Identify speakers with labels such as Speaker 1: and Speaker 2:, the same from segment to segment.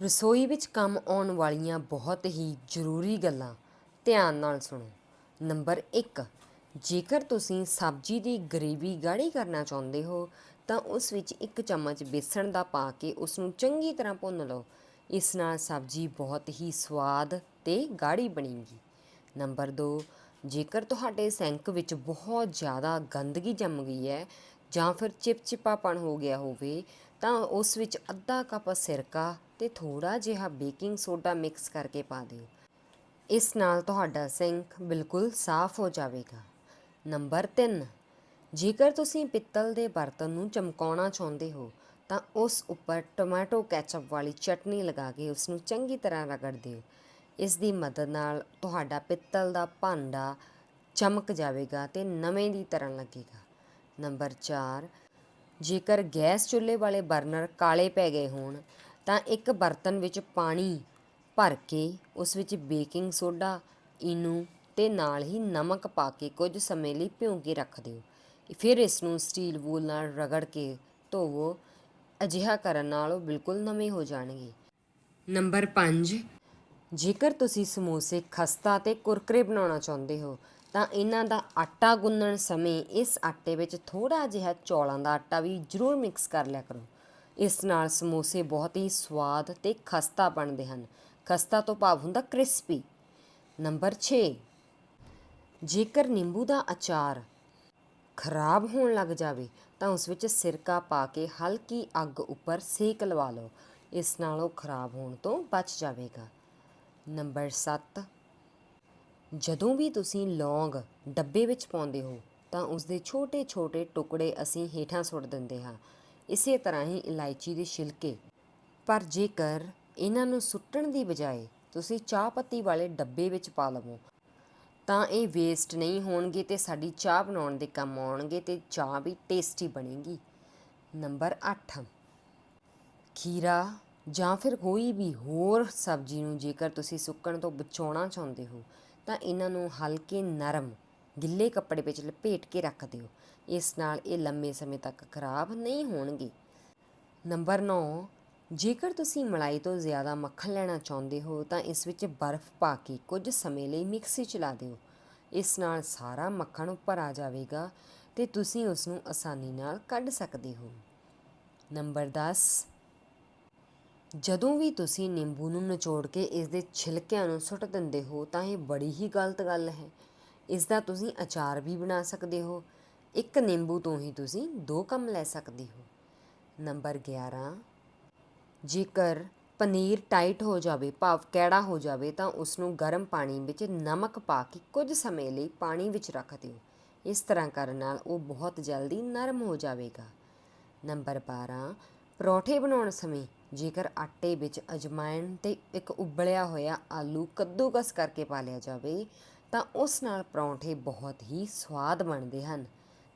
Speaker 1: ਰਸੋਈ ਵਿੱਚ ਕੰਮ ਆਉਣ ਵਾਲੀਆਂ ਬਹੁਤ ਹੀ ਜ਼ਰੂਰੀ ਗੱਲਾਂ ਧਿਆਨ ਨਾਲ ਸੁਣੋ। ਨੰਬਰ 1 ਜੇਕਰ ਤੁਸੀਂ ਸਬਜ਼ੀ ਦੀ ਗਰੇਵੀ ਗਾੜੀ ਕਰਨਾ ਚਾਹੁੰਦੇ ਹੋ, ਤਾਂ ਉਸ ਵਿੱਚ ਇੱਕ ਚਮਚ ਬੇਸਣ ਦਾ ਪਾ ਕੇ ਉਸ ਨੂੰ ਚੰਗੀ ਤਰ੍ਹਾਂ ਭੁੰਨ ਲਓ। ਇਸ ਨਾਲ ਸਬਜ਼ੀ ਬਹੁਤ ਹੀ ਸਵਾਦ ਤੇ ਗਾੜੀ ਬਣੇਗੀ। ਨੰਬਰ 2 ਜੇਕਰ ਤੁਹਾਡੇ ਸਿੰਕ ਵਿੱਚ ਬਹੁਤ ਜ਼ਿਆਦਾ ਗੰਦਗੀ ਜੰਮ ਗਈ ਹੈ ਜਾਂ ਫਿਰ ਚਿਪਚਿਪਾਪਣ ਹੋ ਗਿਆ ਹੋਵੇ, ਤਾਂ ਉਸ ਵਿੱਚ ਅੱਧਾ ਕੱਪ ਸਿਰਕਾ ਤੇ ਥੋੜਾ ਜਿਹਾ ਬੇਕਿੰਗ ਸੋਡਾ ਮਿਕਸ ਕਰਕੇ ਪਾ ਦਿਓ। ਇਸ ਨਾਲ ਤੁਹਾਡਾ ਸਿੰਕ ਬਿਲਕੁਲ ਸਾਫ਼ ਹੋ ਜਾਵੇਗਾ। ਨੰਬਰ 3 ਜੇਕਰ ਤੁਸੀਂ ਪਿੱਤਲ ਦੇ ਬਰਤਨ ਨੂੰ ਚਮਕਾਉਣਾ ਚਾਹੁੰਦੇ ਹੋ, ਤਾਂ ਉਸ ਉੱਪਰ ਟੋਮੈਟੋ ਕੈਚਅਪ ਵਾਲੀ ਚਟਨੀ ਲਗਾ ਕੇ ਉਸ ਨੂੰ ਚੰਗੀ ਤਰ੍ਹਾਂ ਰਗੜ ਦਿਓ। ਇਸ ਦੀ ਮਦਦ ਨਾਲ ਤੁਹਾਡਾ ਪਿੱਤਲ ਦਾ ਭਾਂਡਾ ਚਮਕ ਜਾਵੇਗਾ ਤੇ ਨਵੇਂ ਦੀ ਤਰ੍ਹਾਂ ਲੱਗੇਗਾ। ਨੰਬਰ 4 ਜੇਕਰ ਗੈਸ ਚੁੱਲ੍ਹੇ ਵਾਲੇ ਬਰਨਰ ਕਾਲੇ ਪੈ ਗਏ ਹੋਣ ਤਾਂ ਇੱਕ ਬਰਤਨ ਵਿੱਚ ਪਾਣੀ ਭਰ ਕੇ ਉਸ ਵਿੱਚ ਬੇਕਿੰਗ ਸੋਡਾ ਇਨੋ ਤੇ ਨਾਲ ਹੀ ਨਮਕ ਪਾ ਕੇ ਕੁਝ ਸਮੇਂ ਲਈ ਭਿਉਂ ਕੇ ਰੱਖ ਦਿਓ। ਫਿਰ ਇਸ ਨੂੰ ਸਟੀਲ ਵੂਲ ਨਾਲ ਰਗੜ ਕੇ ਧੋਵੋ। ਅਜਿਹਾ ਕਰਨ ਨਾਲ ਉਹ ਬਿਲਕੁਲ ਨਵੇਂ ਹੋ ਜਾਣਗੇ। ਨੰਬਰ 5 ਜੇਕਰ ਤੁਸੀਂ ਸਮੋਸੇ ਖਸਤਾ ਤੇ ਕੁਰਕਰੇ ਬਣਾਉਣਾ ਚਾਹੁੰਦੇ ਹੋ, ਤਾਂ ਇਹਨਾਂ ਦਾ ਆਟਾ ਗੁੰਨਣ ਸਮੇਂ ਇਸ ਆਟੇ ਵਿੱਚ ਥੋੜਾ ਜਿਹਾ ਚੌਲਾਂ ਦਾ ਆਟਾ ਵੀ ਜ਼ਰੂਰ ਮਿਕਸ ਕਰ ਲਿਆ ਕਰੋ। ਇਸ ਨਾਲ ਸਮੋਸੇ ਬਹੁਤ ਹੀ ਸਵਾਦ ਤੇ ਖਸਤਾ ਬਣਦੇ ਹਨ। ਖਸਤਾ ਤੋਂ ਭਾਵ ਹੁੰਦਾ ਕ੍ਰਿਸਪੀ। ਨੰਬਰ 6 ਜੇਕਰ ਨਿੰਬੂ ਦਾ ਅਚਾਰ ਖਰਾਬ ਹੋਣ ਲੱਗ ਜਾਵੇ, ਤਾਂ ਉਸ ਵਿੱਚ ਸਿਰਕਾ ਪਾ ਕੇ ਹਲਕੀ ਅੱਗ ਉੱਪਰ ਸੇਕ ਲਵਾ ਲਓ। ਇਸ ਨਾਲ ਉਹ ਖਰਾਬ ਹੋਣ ਤੋਂ ਬਚ ਜਾਵੇਗਾ। ਨੰਬਰ 7 ਜਦੋਂ ਵੀ ਤੁਸੀਂ ਲੌਂਗ ਡੱਬੇ ਵਿੱਚ ਪਾਉਂਦੇ ਹੋ, ਤਾਂ ਉਸ ਦੇ ਛੋਟੇ-ਛੋਟੇ ਟੁਕੜੇ ਅਸੀਂ ਹੇਠਾਂ ਸੁੱਟ ਦਿੰਦੇ ਹਾਂ। ਇਸੇ ਤਰ੍ਹਾਂ ਹੀ ਇਲਾਇਚੀ ਦੇ ਛਿਲਕੇ। ਪਰ ਜੇਕਰ ਇਹਨਾਂ ਨੂੰ ਸੁੱਟਣ ਦੀ ਬਜਾਏ ਤੁਸੀਂ ਚਾਹ ਪੱਤੀ ਵਾਲੇ ਡੱਬੇ ਵਿੱਚ ਪਾ ਲਵੋ, ਤਾਂ ਇਹ ਵੇਸਟ ਨਹੀਂ ਹੋਣਗੇ ਤੇ ਸਾਡੀ ਚਾਹ ਬਣਾਉਣ ਦੇ ਕੰਮ ਆਉਣਗੇ ਤੇ ਚਾਹ ਵੀ ਟੇਸਟੀ ਬਣੇਗੀ। ਨੰਬਰ 8 ਖੀਰਾ ਜਾਂ ਫਿਰ ਕੋਈ ਵੀ ਹੋਰ ਸਬਜ਼ੀ ਨੂੰ ਜੇਕਰ ਤੁਸੀਂ ਸੁੱਕਣ ਤੋਂ ਬਚਾਉਣਾ ਚਾਹੁੰਦੇ ਹੋ, ਤਾਂ ਇਹਨਾਂ ਨੂੰ ਹਲਕੇ ਨਰਮ ਗਿੱਲੇ ਕੱਪੜੇ ਵਿੱਚ ਲਪੇਟ ਕੇ ਰੱਖ ਦਿਓ। ਇਸ ਨਾਲ ਇਹ ਲੰਮੇ ਸਮੇਂ ਤੱਕ ਖਰਾਬ ਨਹੀਂ ਹੋਣਗੇ। ਨੰਬਰ 9 ਜੇਕਰ ਤੁਸੀਂ ਮਲਾਈ ਤੋਂ ਜ਼ਿਆਦਾ ਮੱਖਣ ਲੈਣਾ ਚਾਹੁੰਦੇ ਹੋ, ਤਾਂ ਇਸ ਵਿੱਚ ਬਰਫ਼ ਪਾ ਕੇ ਕੁਝ ਸਮੇਂ ਲਈ ਮਿਕਸੀ ਚਲਾ ਦਿਓ। ਇਸ ਨਾਲ ਸਾਰਾ ਮੱਖਣ ਉੱਪਰ ਆ ਜਾਵੇਗਾ ਤੇ ਤੁਸੀਂ ਉਸ ਨੂੰ ਆਸਾਨੀ ਨਾਲ ਕੱਢ ਸਕਦੇ ਹੋ। ਨੰਬਰ 10 ਜਦੋਂ ਵੀ ਤੁਸੀਂ ਨਿੰਬੂ ਨੂੰ ਨਿਚੋੜ ਕੇ ਇਸ ਦੇ ਛਿਲਕਿਆਂ ਨੂੰ ਸੁੱਟ ਦਿੰਦੇ ਹੋ, ਤਾਂ ਇਹ ਬੜੀ ਹੀ ਗਲਤ ਗੱਲ ਹੈ। ਇਸ ਦਾ ਤੁਸੀਂ ਅਚਾਰ ਵੀ ਬਣਾ ਸਕਦੇ ਹੋ। ਇੱਕ ਨਿੰਬੂ ਤੋਂ ਹੀ ਤੁਸੀਂ ਦੋ ਕੰਮ ਲੈ ਸਕਦੇ ਹੋ। ਨੰਬਰ 11 ਜੇਕਰ ਪਨੀਰ ਟਾਈਟ ਹੋ ਜਾਵੇ, ਭਾਵ ਕੈੜਾ ਹੋ ਜਾਵੇ, ਤਾਂ ਉਸ ਨੂੰ ਗਰਮ ਪਾਣੀ ਵਿੱਚ ਨਮਕ ਪਾ ਕੇ ਕੁਝ ਸਮੇਂ ਲਈ ਪਾਣੀ ਵਿੱਚ ਰੱਖ ਦਿਓ। ਇਸ ਤਰ੍ਹਾਂ ਕਰਨ ਨਾਲ ਉਹ ਬਹੁਤ ਜਲਦੀ ਨਰਮ ਹੋ ਜਾਵੇਗਾ। ਨੰਬਰ 12 ਪਰੌਠੇ ਬਣਾਉਣ ਸਮੇਂ ਜੇਕਰ ਆਟੇ ਵਿੱਚ ਅਜਮਾਇਣ ਤੇ ਇੱਕ ਉਬਲਿਆ ਹੋਇਆ ਆਲੂ ਕੱਦੂਕਸ ਕਰਕੇ ਪਾ ਲਿਆ ਜਾਵੇ ਤਾਂ ਉਸ ਨਾਲ ਪਰੌਂਠੇ ਬਹੁਤ ਹੀ ਸਵਾਦ ਬਣਦੇ ਹਨ।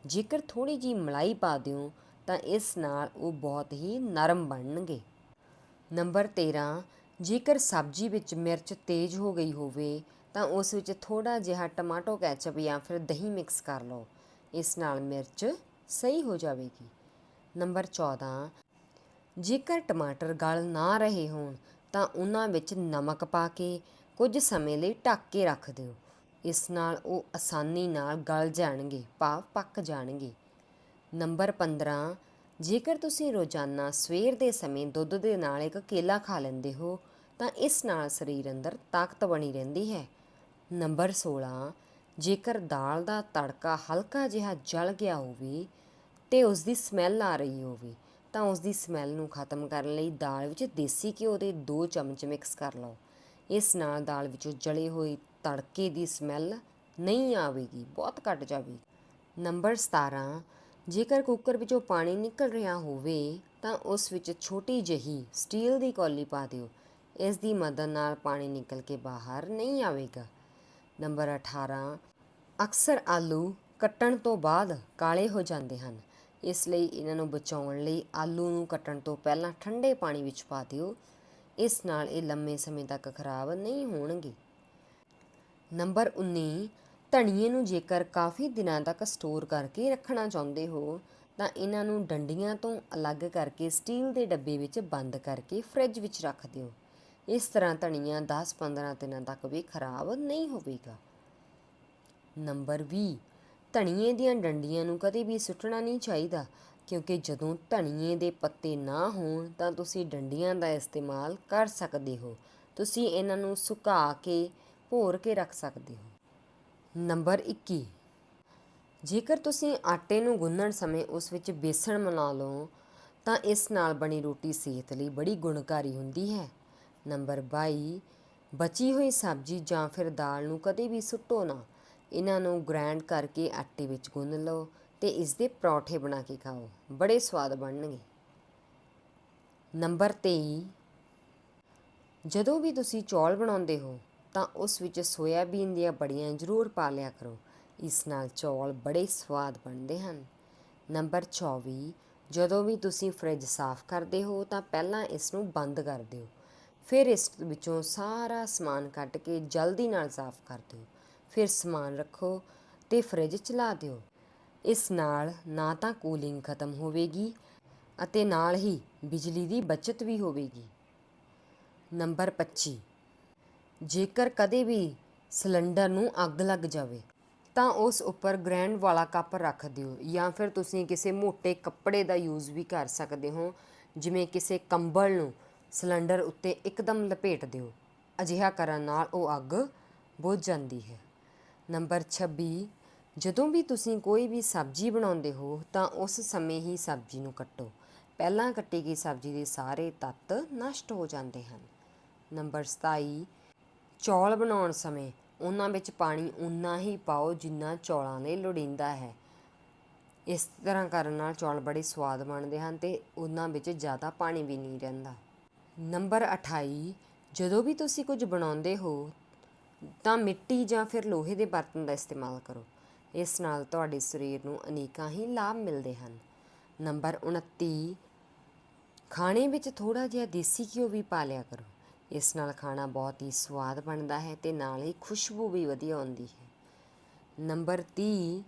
Speaker 1: ਜੇਕਰ ਥੋੜੀ ਜੀ ਮਲਾਈ ਪਾ ਦਿਓ, ਤਾਂ ਇਸ ਨਾਲ ਉਹ ਬਹੁਤ ਹੀ ਨਰਮ ਬਣਨਗੇ। ਨੰਬਰ 13 ਜੇਕਰ ਸਬਜ਼ੀ ਵਿੱਚ ਮਿਰਚ ਤੇਜ਼ ਹੋ ਗਈ ਹੋਵੇ, ਤਾਂ ਉਸ ਵਿੱਚ ਥੋੜਾ ਜਿਹਾ ਟਮਾਟੋ ਕੈਚਅਪ ਜਾਂ ਫਿਰ ਦਹੀਂ ਮਿਕਸ ਕਰ ਲਓ। ਇਸ ਨਾਲ ਮਿਰਚ ਸਹੀ ਹੋ ਜਾਵੇਗੀ। ਨੰਬਰ 14 ਜੇਕਰ ਟਮਾਟਰ ਗਲ ਨਾ ਰਹੇ ਹੋਣ, ਤਾਂ ਉਹਨਾਂ ਵਿੱਚ ਨਮਕ ਪਾ ਕੇ ਕੁਝ ਸਮੇਂ ਲਈ ਢੱਕ ਕੇ ਰੱਖ ਦਿਓ। ਇਸ ਨਾਲ ਉਹ ਆਸਾਨੀ ਨਾਲ ਗਲ ਜਾਣਗੇ, ਭਾਵ ਪੱਕ ਜਾਣਗੇ। ਨੰਬਰ 15 ਜੇਕਰ ਤੁਸੀਂ ਰੋਜ਼ਾਨਾ ਸਵੇਰ ਦੇ ਸਮੇਂ ਦੁੱਧ ਦੇ ਨਾਲ ਇੱਕ ਕੇਲਾ ਖਾ ਲੈਂਦੇ ਹੋ, ਤਾਂ ਇਸ ਨਾਲ ਸਰੀਰ ਅੰਦਰ ਤਾਕਤ ਬਣੀ ਰਹਿੰਦੀ ਹੈ। ਨੰਬਰ 16 ਜੇਕਰ ਦਾਲ ਦਾ ਤੜਕਾ ਹਲਕਾ ਜਿਹਾ ਜਲ ਗਿਆ ਹੋਵੇ ਤੇ ਉਸ ਦੀ ਸਮੈਲ ਆ ਰਹੀ ਹੋਵੇ, ਤਾਂ ਉਸ ਦੀ ਸਮੈਲ ਨੂੰ ਖਤਮ ਕਰਨ ਲਈ ਦਾਲ ਵਿੱਚ ਦੇਸੀ ਘਿਓ ਦੇ 2 ਚਮਚ ਮਿਕਸ ਕਰ ਲਓ। ਇਸ ਨਾਲ ਦਾਲ ਵਿੱਚੋਂ ਜਲੇ ਹੋਏ ਤੜਕੇ ਦੀ ਸਮੈਲ ਨਹੀਂ ਆਵੇਗੀ, ਬਹੁਤ ਘਟ ਜਾਵੇਗੀ। ਨੰਬਰ 17 ਜੇਕਰ ਕੁੱਕਰ ਵਿੱਚੋਂ ਪਾਣੀ ਨਿਕਲ ਰਿਹਾ ਹੋਵੇ, ਤਾਂ ਉਸ ਵਿੱਚ ਛੋਟੀ ਜਿਹੀ ਸਟੀਲ ਦੀ ਕੌਲੀ ਪਾ ਦਿਓ। ਇਸ ਦੀ ਮਦਦ ਨਾਲ ਪਾਣੀ ਨਿਕਲ ਕੇ ਬਾਹਰ ਨਹੀਂ ਆਵੇਗਾ। ਨੰਬਰ 18 ਅਕਸਰ ਆਲੂ ਕੱਟਣ ਤੋਂ ਬਾਅਦ ਕਾਲੇ ਹੋ ਜਾਂਦੇ ਹਨ। ਇਸ ਲਈ ਇਹਨਾਂ ਨੂੰ ਬਚਾਉਣ ਲਈ ਆਲੂ ਨੂੰ ਕੱਟਣ ਤੋਂ ਪਹਿਲਾਂ ਠੰਡੇ ਪਾਣੀ ਵਿੱਚ ਪਾ ਦਿਓ। ਇਸ ਨਾਲ ਇਹ ਲੰਮੇ ਸਮੇਂ ਤੱਕ ਖਰਾਬ ਨਹੀਂ ਹੋਣਗੇ। ਨੰਬਰ 19 ਧਨੀਏ ਨੂੰ ਜੇਕਰ ਕਾਫੀ ਦਿਨਾਂ ਤੱਕ ਸਟੋਰ ਕਰਕੇ ਰੱਖਣਾ ਚਾਹੁੰਦੇ ਹੋ, ਤਾਂ ਇਹਨਾਂ ਨੂੰ ਡੰਡੀਆਂ ਤੋਂ ਅਲੱਗ ਕਰਕੇ ਸਟੀਲ ਦੇ ਡੱਬੇ ਵਿੱਚ ਬੰਦ ਕਰਕੇ ਫ੍ਰਿਜ ਵਿੱਚ ਰੱਖ ਦਿਓ। ਇਸ ਤਰ੍ਹਾਂ ਧਨੀਆ 10-15 ਦਿਨਾਂ ਤੱਕ ਵੀ ਖਰਾਬ ਨਹੀਂ ਹੋਵੇਗਾ। ਨੰਬਰ 20 ਧਨੀਏ ਦੀਆਂ ਡੰਡੀਆਂ ਨੂੰ ਕਦੇ ਵੀ ਸੁੱਟਣਾ ਨਹੀਂ ਚਾਹੀਦਾ, ਕਿਉਂਕਿ ਜਦੋਂ ਧਨੀਏ ਦੇ ਪੱਤੇ ਨਾ ਹੋਣ, ਤਾਂ ਤੁਸੀਂ ਡੰਡੀਆਂ ਦਾ ਇਸਤੇਮਾਲ ਕਰ ਸਕਦੇ ਹੋ। ਤੁਸੀਂ ਇਹਨਾਂ ਨੂੰ ਸੁਕਾ ਕੇ ਭੋਰ ਕੇ ਰੱਖ ਸਕਦੇ ਹੋ। ਨੰਬਰ 21 ਜੇਕਰ ਤੁਸੀਂ ਆਟੇ ਨੂੰ ਗੁੰਨਣ ਸਮੇਂ ਉਸ ਵਿੱਚ ਬੇਸਣ ਮਿਲਾ ਲਓ, ਤਾਂ ਇਸ ਨਾਲ ਬਣੀ ਰੋਟੀ ਸਿਹਤ ਲਈ ਬੜੀ ਗੁਣਕਾਰੀ ਹੁੰਦੀ ਹੈ। ਨੰਬਰ 22 ਬਚੀ ਹੋਈ ਸਬਜ਼ੀ ਜਾਂ ਫਿਰ ਦਾਲ ਨੂੰ ਕਦੇ ਵੀ ਸੁੱਟੋ ਨਾ। ਇਹਨਾਂ ਨੂੰ ਗ੍ਰਾਈਂਡ ਕਰਕੇ ਆਟੇ ਵਿੱਚ ਗੁੰਨ ਲਓ ਤੇ ਇਸ ਦੇ ਪਰੌਠੇ ਬਣਾ ਕੇ ਖਾਓ। ਬੜੇ ਸਵਾਦ ਬਣਨਗੇ। ਨੰਬਰ 23 ਜਦੋਂ ਵੀ ਤੁਸੀਂ ਚੌਲ ਬਣਾਉਂਦੇ ਹੋ ਤਾਂ ਉਸ ਵਿੱਚ ਸੋਇਆਬੀਨ ਦੀਆਂ ਬੜੀਆਂ ਜ਼ਰੂਰ ਪਾ ਲਿਆ ਕਰੋ। ਇਸ ਨਾਲ ਚੌਲ ਬੜੇ ਸਵਾਦ ਬਣਦੇ ਹਨ। ਨੰਬਰ 24 ਜਦੋਂ ਵੀ ਤੁਸੀਂ ਫ੍ਰਿਜ ਸਾਫ਼ ਕਰਦੇ ਹੋ ਤਾਂ ਪਹਿਲਾਂ ਇਸ ਨੂੰ ਬੰਦ ਕਰ ਦਿਓ। ਫਿਰ ਇਸ ਵਿੱਚੋਂ ਸਾਰਾ ਸਮਾਨ ਕੱਢ ਕੇ ਜਲਦੀ ਨਾਲ ਸਾਫ਼ ਕਰ ਦਿਓ। ਫਿਰ ਸਮਾਨ ਰੱਖੋ ਤੇ ਫ੍ਰਿਜ ਚਲਾ ਦਿਓ। ਇਸ ਨਾਲ ਨਾ ਤਾਂ ਕੂਲਿੰਗ ਖਤਮ ਹੋਵੇਗੀ ਅਤੇ ਨਾਲ ਹੀ ਬਿਜਲੀ ਦੀ ਬਚਤ ਵੀ ਹੋਵੇਗੀ। ਨੰਬਰ 25 ਜੇਕਰ ਕਦੇ ਵੀ ਸਿਲੰਡਰ ਨੂੰ ਅੱਗ ਲੱਗ ਜਾਵੇ, ਤਾਂ ਉਸ ਉੱਪਰ ਗ੍ਰੈਂਡ ਵਾਲਾ ਕੱਪ ਰੱਖ ਦਿਓ ਜਾਂ ਫਿਰ ਤੁਸੀਂ ਕਿਸੇ ਮੋٹے ਕੱਪੜੇ ਦਾ ਯੂਜ਼ ਵੀ ਕਰ ਸਕਦੇ ਹੋ, ਜਿਵੇਂ ਕਿਸੇ ਕੰਬਲ ਨੂੰ ਸਿਲੰਡਰ ਉੱਤੇ ਇੱਕਦਮ ਲਪੇਟ ਦਿਓ। ਅਜਿਹਾ ਕਰਨ ਨਾਲ ਉਹ ਅੱਗ ਬੁਝ ਜਾਂਦੀ ਹੈ। ਨੰਬਰ 26 ਜਦੋਂ ਵੀ ਤੁਸੀਂ ਕੋਈ ਵੀ ਸਬਜ਼ੀ ਬਣਾਉਂਦੇ ਹੋ, ਤਾਂ ਉਸ ਸਮੇਂ ਹੀ ਸਬਜ਼ੀ ਨੂੰ ਕੱਟੋ। ਪਹਿਲਾਂ ਕੱਟੀ ਗਈ ਸਬਜ਼ੀ ਦੇ ਸਾਰੇ ਤੱਤ ਨਸ਼ਟ ਹੋ ਜਾਂਦੇ ਹਨ। ਨੰਬਰ 27 ਚੌਲ ਬਣਾਉਣ ਸਮੇਂ ਉਹਨਾਂ ਵਿੱਚ ਪਾਣੀ ਉਨਾ ਹੀ ਪਾਓ ਜਿੰਨਾ ਚੌਲਾਂ ਲਈ ਲੋੜੀਂਦਾ ਹੈ। ਇਸ ਤਰ੍ਹਾਂ ਕਰਨ ਨਾਲ ਚੌਲ ਬੜੇ ਸਵਾਦ ਬਣਦੇ ਹਨ ਤੇ ਉਹਨਾਂ ਵਿੱਚ ਜ਼ਿਆਦਾ ਪਾਣੀ ਵੀ ਨਹੀਂ ਰਹਿੰਦਾ। ਨੰਬਰ 28 ਜਦੋਂ ਵੀ ਤੁਸੀਂ ਕੁਝ ਬਣਾਉਂਦੇ ਹੋ, ਤਾਂ ਮਿੱਟੀ ਜਾਂ ਫਿਰ ਲੋਹੇ ਦੇ ਬਰਤਨ ਦਾ ਇਸਤੇਮਾਲ ਕਰੋ। ਇਸ ਨਾਲ ਤੁਹਾਡੇ ਸਰੀਰ ਨੂੰ ਅਨੇਕਾਂ ਹੀ ਲਾਭ ਮਿਲਦੇ ਹਨ। ਨੰਬਰ 29 ਖਾਣੇ ਵਿੱਚ ਥੋੜਾ ਜਿਹਾ ਦੇਸੀ ਘਿਓ ਵੀ ਪਾ ਲਿਆ ਕਰੋ। ਇਸ ਨਾਲ ਖਾਣਾ ਬਹੁਤ ਹੀ ਸਵਾਦ ਬਣਦਾ ਹੈ ਤੇ ਨਾਲ ਹੀ ਖੁਸ਼ਬੂ ਵੀ ਵਧੀਆ ਆਉਂਦੀ ਹੈ। ਨੰਬਰ 30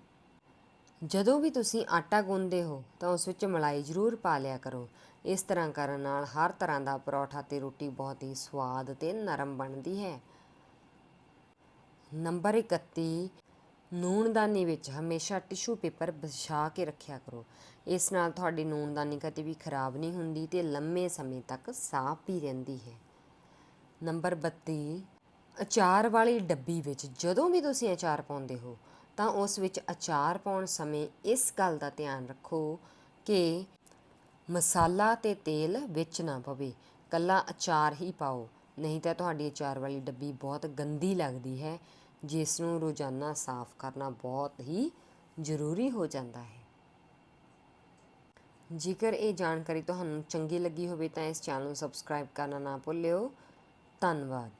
Speaker 1: ਜਦੋਂ ਵੀ ਤੁਸੀਂ ਆਟਾ ਗੁੰਨਦੇ ਹੋ ਤਾਂ ਉਸ ਵਿੱਚ ਮਲਾਈ ਜ਼ਰੂਰ ਪਾ ਲਿਆ ਕਰੋ। ਇਸ ਤਰ੍ਹਾਂ ਕਰਨ ਨਾਲ ਹਰ ਤਰ੍ਹਾਂ ਦਾ ਪਰੌਠਾ ਤੇ ਰੋਟੀ ਬਹੁਤ ਹੀ ਸਵਾਦ ਤੇ ਨਰਮ ਬਣਦੀ ਹੈ। ਨੰਬਰ 31 ਨੂਣਦਾਨੀ ਵਿੱਚ ਹਮੇਸ਼ਾ ਟਿਸ਼ੂ ਪੇਪਰ ਵਿਛਾ ਕੇ ਰੱਖਿਆ ਕਰੋ। ਇਸ ਨਾਲ ਤੁਹਾਡੀ ਨੂਣਦਾਨੀ ਕਦੇ ਵੀ ਖਰਾਬ ਨਹੀਂ ਹੁੰਦੀ ਤੇ ਲੰਮੇ ਸਮੇਂ ਤੱਕ ਸਾਫ਼ ਵੀ ਰਹਿੰਦੀ ਹੈ। ਨੰਬਰ 32 ਅਚਾਰ ਵਾਲੀ ਡੱਬੀ ਵਿੱਚ ਜਦੋਂ ਵੀ ਤੁਸੀਂ ਅਚਾਰ ਪਾਉਂਦੇ ਹੋ, ਤਾਂ ਉਸ ਵਿੱਚ ਅਚਾਰ ਪਾਉਣ ਸਮੇਂ ਇਸ ਗੱਲ ਦਾ ਧਿਆਨ ਰੱਖੋ ਕਿ ਮਸਾਲਾ ਤੇ ਤੇਲ ਵਿੱਚ ਨਾ ਪਵੇ। ਕੱਲਾ ਅਚਾਰ ਹੀ ਪਾਓ, ਨਹੀਂ ਤਾਂ ਤੁਹਾਡੀ ਅਚਾਰ ਵਾਲੀ ਡੱਬੀ ਬਹੁਤ ਗੰਦੀ ਲੱਗਦੀ ਹੈ, ਜਿਸ ਨੂੰ ਰੋਜ਼ਾਨਾ ਸਾਫ਼ ਕਰਨਾ ਬਹੁਤ ਹੀ ਜ਼ਰੂਰੀ ਹੋ ਜਾਂਦਾ ਹੈ। ਜੇਕਰ ਇਹ ਜਾਣਕਾਰੀ ਤੁਹਾਨੂੰ ਚੰਗੀ ਲੱਗੀ ਹੋਵੇ ਤਾਂ ਇਸ ਚੈਨਲ ਨੂੰ ਸਬਸਕ੍ਰਾਈਬ ਕਰਨਾ ਨਾ ਭੁੱਲਿਓ। ਧੰਨਵਾਦ।